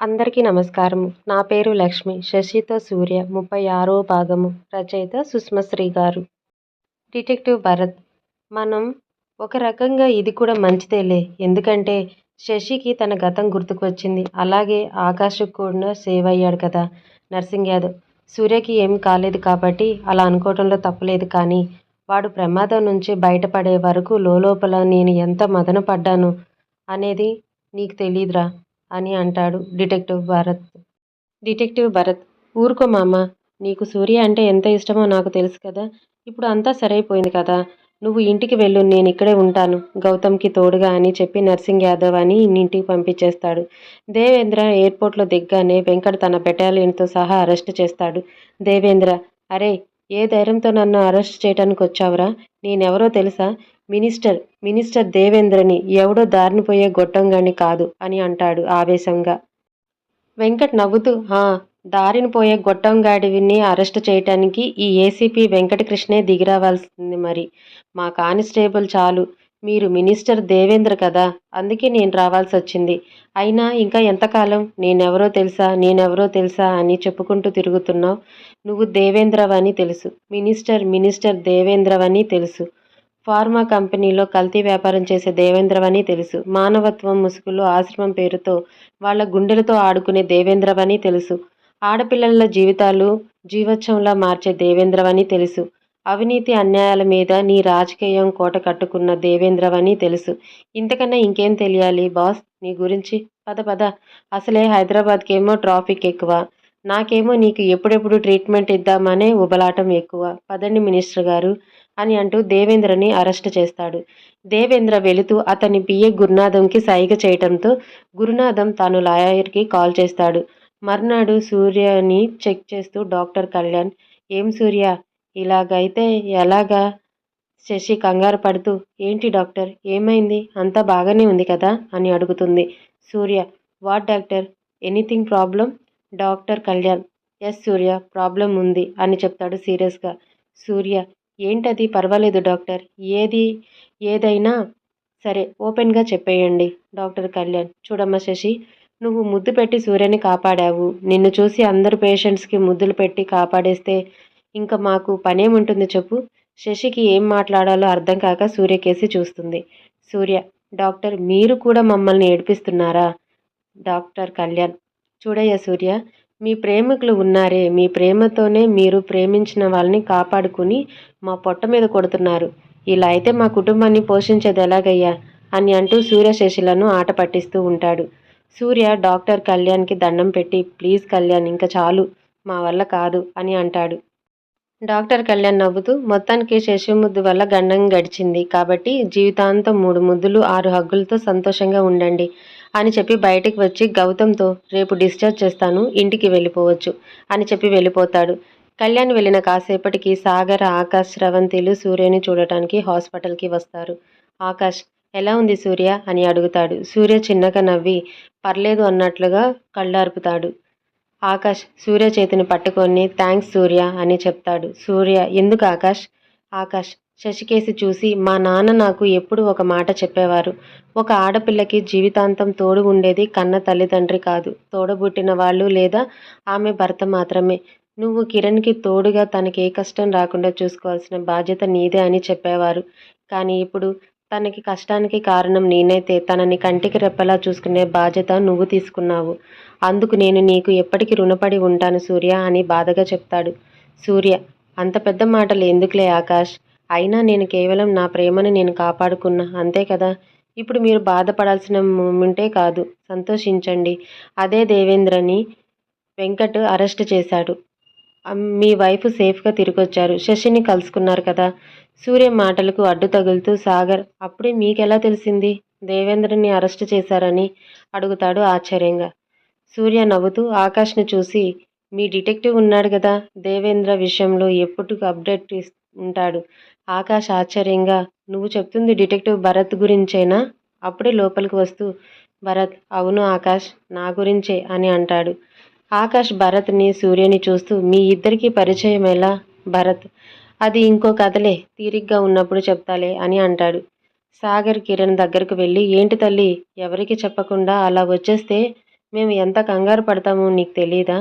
అందరికీ నమస్కారం. నా పేరు లక్ష్మి. శశితో సూర్య. ముప్పై ఆరో భాగము. రచయిత సుష్మశ్రీ గారు. డిటెక్టివ్ భరత్. మనం ఒక రకంగా ఇది కూడా మంచిదేలే. ఎందుకంటే శశికి తన గతం గుర్తుకు వచ్చింది. అలాగే ఆకాశకు కూడా సేవ్ అయ్యాడు కదా నర్సింగ్ యాదవ్. సూర్యకి ఏం కాలేదు కాబట్టి అలా అనుకోవడంలో తప్పులేదు కానీ వాడు ప్రమాదం నుంచి బయటపడే వరకు లోపల నేను ఎంత మదన పడ్డాను అనేది నీకు తెలీదురా. అని అంటాడు డిటెక్టివ్ భరత్. డిటెక్టివ్ భరత్ ఊరుకో మామ నీకు సూర్య అంటే ఎంత ఇష్టమో నాకు తెలుసు కదా ఇప్పుడు అంతా సరైపోయింది కదా నువ్వు ఇంటికి వెళ్ళు నేను ఇక్కడే ఉంటాను గౌతమ్కి తోడుగా అని చెప్పి నర్సింగ్ యాదవ్ అని ఇంటికి పంపించేస్తాడు. దేవేంద్ర ఎయిర్పోర్ట్లో దిగ్గానే వెంకట్ తన బెటాలియన్తో సహా అరెస్ట్ చేస్తాడు. దేవేంద్ర అరే ఏ ధైర్యంతో నన్ను అరెస్ట్ చేయడానికి వచ్చావురా నేనెవరో తెలుసా మినిస్టర్ మినిస్టర్ దేవేంద్రని ఎవడో దారినిపోయే గొట్టంగాని కాదు అని అంటాడు ఆవేశంగా. వెంకట్ నవ్వుతూ హా దారిని పోయే గొట్టంగాడిని అరెస్ట్ చేయటానికి ఈ ఏసీపీ వెంకటకృష్ణే దిగిరావాల్సింది మరి. మా కానిస్టేబుల్ చాలు. మీరు మినిస్టర్ దేవేంద్ర కదా అందుకే నేను రావాల్సి వచ్చింది. అయినా ఇంకా ఎంతకాలం? నేనెవరో తెలుసా? నేనెవరో తెలుసా? అని చెప్పుకుంటూ తిరుగుతున్నావు. నువ్వు దేవేంద్రవని తెలుసు. మినిస్టర్ మినిస్టర్ దేవేంద్రవని తెలుసు. ఫార్మా కంపెనీలో కల్తీ వ్యాపారం చేసే దేవేంద్రవని తెలుసు. మానవత్వం ముసుగులో ఆశ్రమం పేరుతో వాళ్ళ గుండెలతో ఆడుకునే దేవేంద్రవని తెలుసు. ఆడపిల్లల జీవితాలు జీవోత్సవంలా మార్చే దేవేంద్రవని తెలుసు. అవినీతి అన్యాయాల మీద నీ రాజకీయం కోట కట్టుకున్న దేవేంద్రవని తెలుసు. ఇంతకన్నా ఇంకేం తెలియాలి బాస్? నీ గురించి? పద పద. అసలే హైదరాబాద్కేమో ట్రాఫిక్ ఎక్కువ. నాకేమో నీకు ఎప్పుడెప్పుడు ట్రీట్మెంట్ ఇద్దామనే ఉబలాటం ఎక్కువ. పదండి మినిస్టర్ గారు. అని అంటూ దేవేంద్రని అరెస్ట్ చేస్తాడు. దేవేంద్ర వెళుతూ అతని పిఏ గురునాథంకి సైగ చేయటంతో గురునాథం తాను లాయర్కి కాల్ చేస్తాడు. మర్నాడు సూర్యని చెక్ చేస్తూ డాక్టర్ కళ్యాణ్ ఏం సూర్య? ఇలాగైతే ఎలాగా? శశి కంగారు పడుతూ ఏంటి డాక్టర్? ఏమైంది? అంతా బాగానే ఉంది కదా అని అడుగుతుంది Surya. What doctor? Anything problem doctor Kalyan yes Surya problem ఉంది అని చెప్తాడు సీరియస్గా. సూర్య ఏంటది? పర్వాలేదు డాక్టర్. ఏది? ఏదైనా సరే ఓపెన్గా చెప్పేయండి డాక్టర్ కళ్యాణ్. చూడమ్మా శశి నువ్వు ముద్దు పెట్టి సూర్యని కాపాడావు. నిన్ను చూసి అందరు పేషెంట్స్కి ముద్దులు పెట్టి కాపాడేస్తే ఇంకా మాకు పనేముంటుంది చెప్పు? శశికి ఏం మాట్లాడాలో అర్థం కాక సూర్యకేసి చూస్తుంది. సూర్య డాక్టర్ మీరు కూడా మమ్మల్ని ఏడిపిస్తున్నారా? డాక్టర్ కళ్యాణ్ చూడయ్య సూర్య మీ ప్రేమికులు ఉన్నారే మీ ప్రేమతోనే మీరు ప్రేమించిన వాళ్ళని కాపాడుకుని మా పొట్ట మీద కొడుతున్నారు. ఇలా అయితే మా కుటుంబాన్ని పోషించేది ఎలాగయ్యా? అని అంటూ సూర్య శశిలను ఆట పట్టిస్తూ ఉంటాడు. సూర్య డాక్టర్ కళ్యాణ్కి దండం పెట్టి ప్లీజ్ కళ్యాణ్ ఇంకా చాలు మా వల్ల కాదు అని అంటాడు. డాక్టర్ కళ్యాణ్ నవ్వుతూ మొత్తానికి శశి ముద్దు వల్ల గండం గడిచింది. కాబట్టి జీవితాంతం మూడు ముద్దులు ఆరు హగ్గులతో సంతోషంగా ఉండండి. అని చెప్పి బయటికి వచ్చి గౌతమ్తో రేపు డిశ్చార్జ్ చేస్తాను ఇంటికి వెళ్ళిపోవచ్చు అని చెప్పి వెళ్ళిపోతాడు. కళ్యాణ్ వెళ్ళిన కాసేపటికి సాగర్ ఆకాష్ శ్రవంతిలు సూర్యని చూడటానికి హాస్పిటల్కి వస్తారు. ఆకాష్ ఎలా ఉంది సూర్య? అని అడుగుతాడు. సూర్య చిన్నగా నవ్వి పర్లేదు అన్నట్లుగా కళ్ళార్పుతాడు. ఆకాష్ సూర్య చేతిని పట్టుకొని థ్యాంక్స్ సూర్య అని చెప్తాడు. సూర్య ఎందుకు ఆకాష్? ఆకాష్ శశికేసి చూసి మా నాన్న నాకు ఎప్పుడు ఒక మాట చెప్పేవారు. ఒక ఆడపిల్లకి జీవితాంతం తోడు ఉండేది కన్న తల్లిదండ్రి కాదు. తోడబుట్టిన వాళ్ళు లేదా ఆమె భర్త మాత్రమే. నువ్వు కిరణ్కి తోడుగా తనకి ఏ కష్టం రాకుండా చూసుకోవాల్సిన బాధ్యత నీదే అని చెప్పేవారు. కానీ ఇప్పుడు తనకి కష్టానికి కారణం నేనైతే తనని కంటికి రెప్పలా చూసుకునే బాధ్యత నువ్వు తీసుకున్నావు. అందుకు నేను నీకు ఎప్పటికీ రుణపడి ఉంటాను సూర్య అని బాధగా చెప్తాడు. సూర్య అంత పెద్ద మాటలు ఎందుకులే ఆకాష్? అయినా నేను కేవలం నా ప్రేమను నేను కాపాడుకున్నా. అంతే కదా? ఇప్పుడు మీరు బాధపడాల్సిన మూమెంటే కాదు. సంతోషించండి. అదే దేవేంద్రని వెంకట్ అరెస్ట్ చేశాడు. మీ వైఫ్ సేఫ్గా తిరిగొచ్చారు. శశిని కలుసుకున్నారు కదా? సూర్య మాటలకు అడ్డు తగులుతూ సాగర్ అప్పుడే మీకెలా తెలిసింది? దేవేంద్రని అరెస్ట్ చేశారని అడుగుతాడు ఆశ్చర్యంగా. సూర్య నవ్వుతూ ఆకాష్ను చూసి మీ డిటెక్టివ్ ఉన్నాడు కదా? దేవేంద్ర విషయంలో ఎప్పుడు అప్డేట్ ఉంటాడు. ఆకాష్ ఆశ్చర్యంగా నువ్వు చెప్తుంది డిటెక్టివ్ భరత్ గురించేనా? అప్పుడే లోపలికి వస్తూ భరత్ అవును ఆకాష్ నా గురించే అని అంటాడు. ఆకాష్ భరత్ని సూర్యని చూస్తూ మీ ఇద్దరికీ పరిచయం ఎలా భరత్? అది ఇంకో కథలే తీరిగ్గా ఉన్నప్పుడు చెప్తాలే అని అంటాడు. సాగర్ కిరణ్ దగ్గరకు వెళ్ళి ఏంటి తల్లి ఎవరికి చెప్పకుండా అలా వచ్చేస్తే మేము ఎంత కంగారు పడతామో నీకు తెలీదా?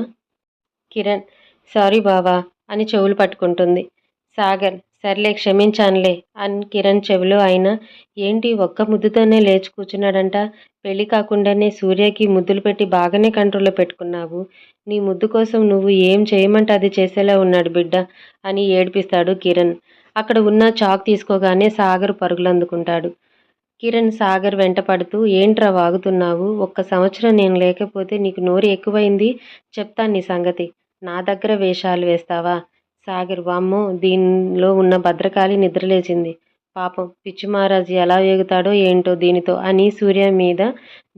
కిరణ్ సారీ బావా అని చెవులు పట్టుకుంటుంది. సాగర్ సర్లే క్షమించానులే అని కిరణ్ చెవిలో అయినా. ఏంటి ఒక్క ముద్దుతోనే లేచి కూర్చున్నాడంట? పెళ్ళి కాకుండానే సూర్యకి ముద్దులు పెట్టి బాగానే కంట్రోల్లో పెట్టుకున్నావు. నీ ముద్దు కోసం నువ్వు ఏం చేయమంటే అది చేసేలా ఉన్నాడు బిడ్డ అని ఏడిపిస్తాడు కిరణ్. అక్కడ ఉన్న చాక్ తీసుకోగానే సాగర్ పరుగులు అందుకుంటాడు. కిరణ్ సాగర్ వెంట పడుతూ ఏంట్రా వాగుతున్నావు? ఒక్క సంవత్సరం నేను లేకపోతే నీకు నోరు ఎక్కువైంది? చెప్తాను నీ సంగతి. నా దగ్గర వేషాలు వేస్తావా? సాగర్ వామ్మో దీనిలో ఉన్న భద్రకాళి నిద్రలేచింది. పాపం పిచ్చి మహారాజు ఎలా ఎగుతాడో ఏంటో దీనితో అని సూర్య మీద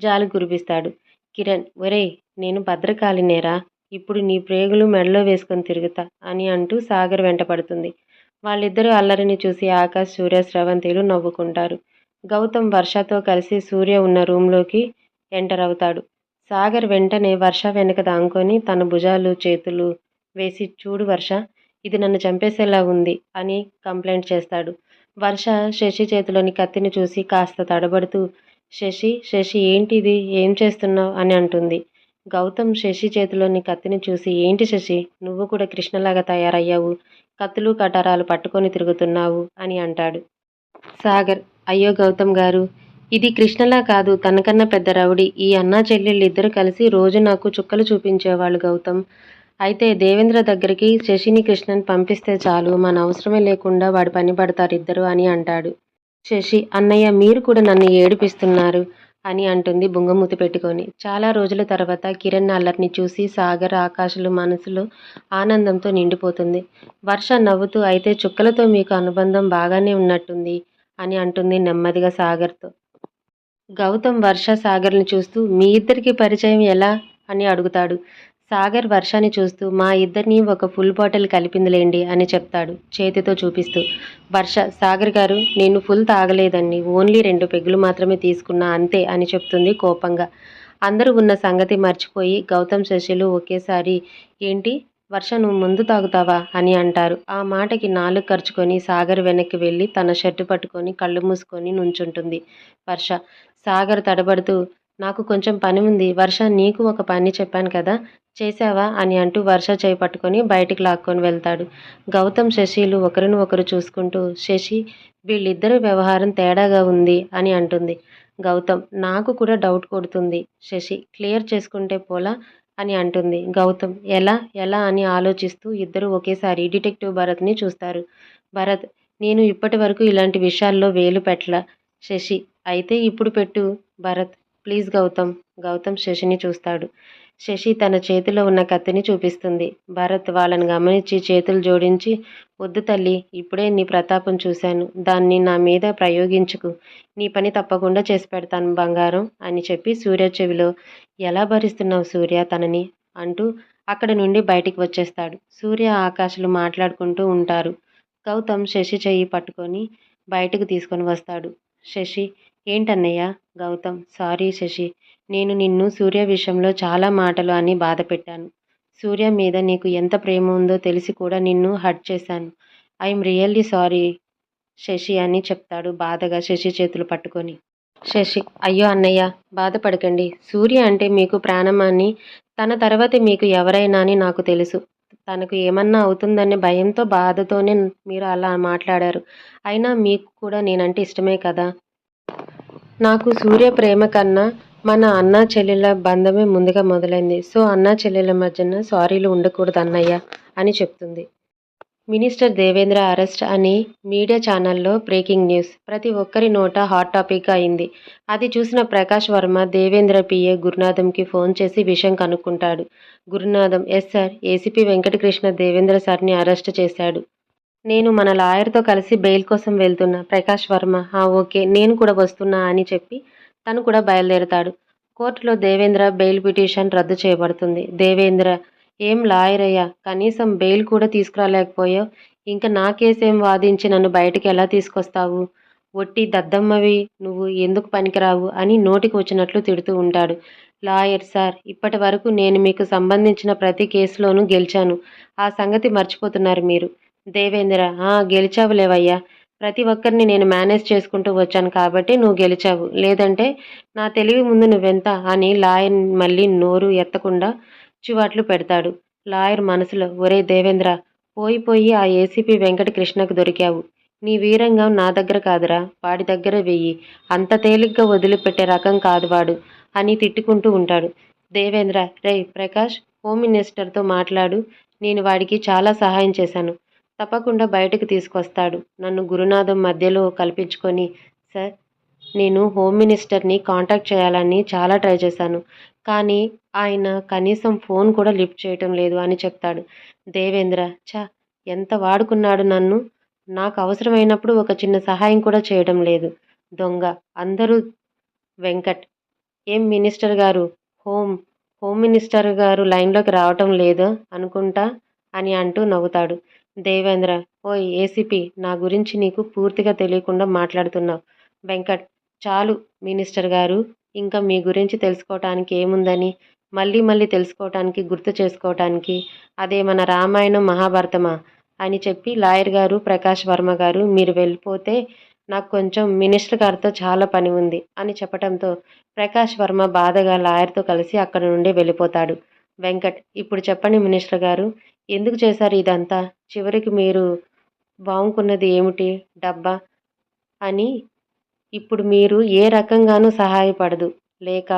జాలి కురిపిస్తాడు. కిరణ్ ఒరేయ్ నేను భద్రకాళినేరా? ఇప్పుడు నీ ప్రేగులు మెడలో వేసుకొని తిరుగుతా అని అంటూ సాగర్ వెంట పడుతుంది వాళ్ళిద్దరూ అల్లరిని చూసి ఆకాశ్ సూర్య స్రవంతిలు నవ్వుకుంటారు. గౌతమ్ వర్షతో కలిసి సూర్య ఉన్న రూంలోకి ఎంటర్ అవుతాడు. సాగర్ వెంటనే వర్ష వెనుక దాంకొని తన భుజాలు చేతులు వేసి చూడు వర్ష ఇది నన్ను చంపేసేలా ఉంది అని కంప్లైంట్ చేస్తాడు. వర్ష శశి చేతిలోని కత్తిని చూసి కాస్త తడబడుతూ శశి శశి ఏంటిది? ఏం చేస్తున్నావు? అని అంటుంది. గౌతమ్ శశి చేతిలోని కత్తిని చూసి ఏంటి శశి? నువ్వు కూడా కృష్ణలాగా తయారయ్యావు. కత్తులు కటారాలు పట్టుకొని తిరుగుతున్నావు అని అంటాడు. సాగర్ అయ్యో గౌతమ్ గారు ఇది కృష్ణలా కాదు. తనకన్నా పెద్ద రౌడీ. ఈ అన్నా చెల్లెళ్ళు ఇద్దరు కలిసి రోజు నాకు చుక్కలు చూపించేవాళ్ళు గౌతమ్. అయితే దేవేంద్ర దగ్గరికి శశిని కృష్ణని పంపిస్తే చాలు మన అవసరమే లేకుండా వాడి పని పడతారు ఇద్దరు అని అంటాడు. శశి అన్నయ్య మీరు కూడా నన్ను ఏడిపిస్తున్నారు అని అంటుంది బుంగమూతి పెట్టుకొని. చాలా రోజుల తర్వాత కిరణ్ అల్లరిని చూసి సాగర్ ఆకాశలు మనసులో ఆనందంతో నిండిపోతుంది. వర్ష నవ్వుతూ అయితే చుక్కలతో మీకు అనుబంధం బాగానే ఉన్నట్టుంది అని అంటుంది నెమ్మదిగా సాగర్తో. గౌతమ్ వర్ష సాగర్ని చూస్తూ మీ ఇద్దరికి పరిచయం ఎలా? అని అడుగుతాడు. సాగర్ వర్షాన్ని చూస్తూ మా ఇద్దరిని ఒక ఫుల్ బాటిల్ కలిపిందిలేండి అని చెప్తాడు చేతితో చూపిస్తూ. వర్ష సాగర్ గారు నేను ఫుల్ తాగలేదండి ఓన్లీ రెండు పెగ్గులు మాత్రమే తీసుకున్నా అంతే అని చెప్తుంది కోపంగా. అందరూ ఉన్న సంగతి మర్చిపోయి గౌతమ్ శశులు ఒకేసారి ఏంటి వర్ష నువ్వు ముందు తాగుతావా అని అంటారు. ఆ మాటకి నాలుగు ఖర్చుకొని సాగర్ వెనక్కి వెళ్ళి తన షర్టు పట్టుకొని కళ్ళు మూసుకొని నుంచుంటుంది వర్ష. సాగర్ తడబడుతూ నాకు కొంచెం పని ఉంది వర్ష నీకు ఒక పని చెప్పాను కదా చేశావా అని అంటూ వర్ష చేయి పట్టుకొని బయటికి లాక్కొని వెళ్తాడు. గౌతమ్ శశిలు ఒకరిని ఒకరు చూసుకుంటూ శశి వీళ్ళిద్దరి వ్యవహారం తేడాగా ఉంది అని అంటుంది. గౌతమ్ నాకు కూడా డౌట్ కొడుతుంది. శశి క్లియర్ చేసుకుంటే పోలా అని అంటుంది. గౌతమ్ ఎలా ఎలా అని ఆలోచిస్తూ ఇద్దరు ఒకేసారి డిటెక్టివ్ భరత్ని చూస్తారు. భరత్ నేను ఇప్పటి వరకు ఇలాంటి విషయాల్లో వేలు పెట్టల. శశి అయితే ఇప్పుడు పెట్టు. భరత్ ప్లీజ్ గౌతమ్ గౌతమ్ శశిని చూస్తాడు. శశి తన చేతిలో ఉన్న కత్తిని చూపిస్తుంది. భరత్ వాళ్ళని గమనించి చేతులు జోడించి వద్దు తల్లి ఇప్పుడే నీ ప్రతాపం చూశాను. దాన్ని నా మీద ప్రయోగించుకు. నీ పని తప్పకుండా చేసి పెడతాను బంగారం అని చెప్పి సూర్య చెవిలో ఎలా భరిస్తున్నావు సూర్య తనని? అంటూ అక్కడ నుండి బయటికి వచ్చేస్తాడు. సూర్య ఆకాశాలు మాట్లాడుకుంటూ ఉంటారు. గౌతమ్ శశి చెయ్యి పట్టుకొని బయటకు తీసుకొని వస్తాడు. శశి ఏంటన్నయ్య? గౌతమ్ సారీ శశి. నేను నిన్ను సూర్య విషయంలో చాలా మాటలు అని బాధ పెట్టాను సూర్య మీద నీకు ఎంత ప్రేమ ఉందో తెలిసి కూడా నిన్ను హర్ట్ చేశాను. ఐఎమ్ రియల్లీ సారీ శశి అని చెప్తాడు బాధగా శశి చేతులు పట్టుకొని. శశి అయ్యో అన్నయ్య బాధపడకండి. సూర్య అంటే మీకు ప్రాణమాన్ని తన తర్వాత మీకు ఎవరైనా అని నాకు తెలుసు. తనకు ఏమన్నా అవుతుందనే భయంతో బాధతోనే మీరు అలా మాట్లాడారు. అయినా మీకు కూడా నేనంటే ఇష్టమే కదా? నాకు సూర్య ప్రేమ కన్నా మన అన్నా చెల్లెల బంధమే ముందుగా మొదలైంది. సో అన్నా చెల్లెల మధ్యన సారీలు ఉండకూడదు అన్నయ్య అని చెప్తుంది. మినిస్టర్ దేవేంద్ర అరెస్ట్ అని మీడియా ఛానల్లో బ్రేకింగ్ న్యూస్. ప్రతి ఒక్కరి నోట హాట్ టాపిక్ అయింది. అది చూసిన ప్రకాష్ వర్మ దేవేంద్ర పిఏ గురునాథంకి ఫోన్ చేసి విషయం కనుక్కుంటాడు. Gurunatham yes sir ACP Venkatakrishna Devendra సార్ని అరెస్ట్ చేశాడు. నేను మన లాయర్తో కలిసి బెయిల్ కోసం వెళ్తున్నా ప్రకాష్ వర్మ. ఓకే. నేను కూడా వస్తున్నా అని చెప్పి తను కూడా బయలుదేరుతాడు. కోర్టులో దేవేంద్ర బెయిల్ పిటిషన్ రద్దు చేయబడుతుంది. దేవేంద్ర ఏం లాయర్ అయ్యా కనీసం బెయిల్ కూడా తీసుకురాలేకపోయావు. ఇంకా నా కేసేం వాదించి నన్ను బయటికి ఎలా తీసుకొస్తావు? ఒట్టి దద్దమ్మవి నువ్వు ఎందుకు పనికిరావు? అని నోటికి వచ్చినట్లు తిడుతూ ఉంటాడు. లాయర్ సార్ ఇప్పటి వరకు నేను మీకు సంబంధించిన ప్రతి కేసులోనూ గెలిచాను. ఆ సంగతి మర్చిపోతున్నారు మీరు. దేవేంద్ర గెలిచావు లేవయ్యా. ప్రతి ఒక్కరిని నేను మేనేజ్ చేసుకుంటూ వచ్చాను కాబట్టి నువ్వు గెలిచావు. లేదంటే నా తెలివి ముందు నువ్వెంత? అని లాయర్ మళ్ళీ నోరు ఎత్తకుండా చివాట్లు పెడతాడు. లాయర్ మనసులో ఒరే దేవేంద్ర పోయి పోయి ఆ ఏసీపీ వెంకటకృష్ణకు దొరికావు. నీ వీరంగం నా దగ్గర కాదురా వాడి దగ్గర వెయ్యి. అంత తేలిగ్గా వదిలిపెట్టే రకం కాదు వాడు అని తిట్టుకుంటూ ఉంటాడు. దేవేంద్ర రే ప్రకాష్ హోమ్ మినిస్టర్తో మాట్లాడు నేను వాడికి చాలా సహాయం చేశాను. తప్పకుండా బయటకు తీసుకొస్తాడు. నన్ను గురునాథం మధ్యలో కల్పించుకొని సార్ నేను హోమ్ మినిస్టర్ని కాంటాక్ట్ చేయాలని చాలా ట్రై చేశాను కానీ ఆయన కనీసం ఫోన్ కూడా లిఫ్ట్ చేయటం లేదు అని చెప్తాడు. దేవేంద్ర చా ఎంత వాడుకున్నాడు నన్ను? నాకు అవసరమైనప్పుడు ఒక చిన్న సహాయం కూడా చేయడం లేదు. దొంగ అందరూ వెంకట్ ఏం మినిస్టర్ గారు? హోమ్ హోమ్ మినిస్టర్ గారు లైన్లోకి రావటం లేదు అనుకుంటా? అని అంటూ నవ్వుతాడు. దేవేంద్ర ఓయ్ ఏసీపీ నా గురించి నీకు పూర్తిగా తెలియకుండా మాట్లాడుతున్నావు. వెంకట్ చాలు మినిస్టర్ గారు ఇంకా మీ గురించి తెలుసుకోవటానికి ఏముందని మళ్ళీ మళ్ళీ తెలుసుకోవటానికి గుర్తు చేసుకోవటానికి అదే మన రామాయణం మహాభారతమా? అని చెప్పి లాయర్ గారు ప్రకాష్ వర్మ గారు మీరు వెళ్ళిపోతే నాకు కొంచెం మినిస్టర్ గారితో చాలా పని ఉంది అని చెప్పడంతో ప్రకాష్ వర్మ బాధగా లాయర్తో కలిసి అక్కడ నుండి వెళ్ళిపోతాడు. వెంకట్ ఇప్పుడు చెప్పండి మినిస్టర్ గారు ఎందుకు చేశారు ఇదంతా? చివరికి మీరు బాగుకున్నది ఏమిటి? డబ్బా? అని ఇప్పుడు మీరు ఏ రకంగానూ సహాయపడదు. లేక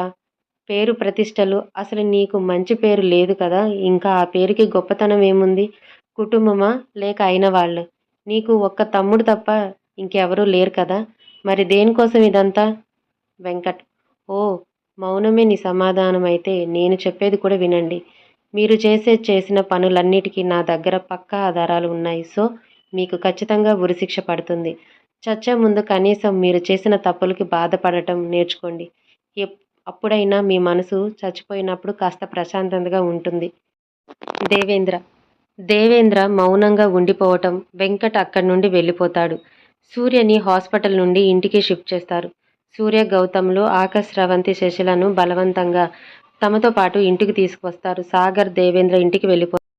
పేరు ప్రతిష్టలు అసలు నీకు మంచి పేరు లేదు కదా? ఇంకా ఆ పేరుకి గొప్పతనం ఏముంది? కుటుంబమా? లేక అయిన వాళ్ళు? నీకు ఒక్క తమ్ముడు తప్ప ఇంకెవరూ లేరు కదా? మరి దేనికోసం ఇదంతా? వెంకట్. ఓ మౌనమే నీ సమాధానం అయితే నేను చెప్పేది కూడా వినండి. మీరు చేసే చేసిన పనులన్నిటికీ నా దగ్గర పక్కా ఆధారాలు ఉన్నాయి. సో మీకు ఖచ్చితంగా ఉరిశిక్ష పడుతుంది. చచ్చే ముందు కనీసం మీరు చేసిన తప్పులకి బాధపడటం నేర్చుకోండి. ఎప్ అప్పుడైనా మీ మనసు చచ్చిపోయినప్పుడు కాస్త ప్రశాంతంగా ఉంటుంది. దేవేంద్ర. దేవేంద్ర మౌనంగా ఉండిపోవటం వెంకట్ అక్కడి నుండి వెళ్ళిపోతాడు. సూర్యని హాస్పిటల్ నుండి ఇంటికి షిఫ్ట్ చేస్తారు. సూర్య గౌతమ్లు ఆకాశ్ రవంతి శశిలను బలవంతంగా తమతో పాటు ఇంటికి తీసుకువస్తారు. సాగర్ దేవేంద్ర ఇంటికి వెళ్ళిపో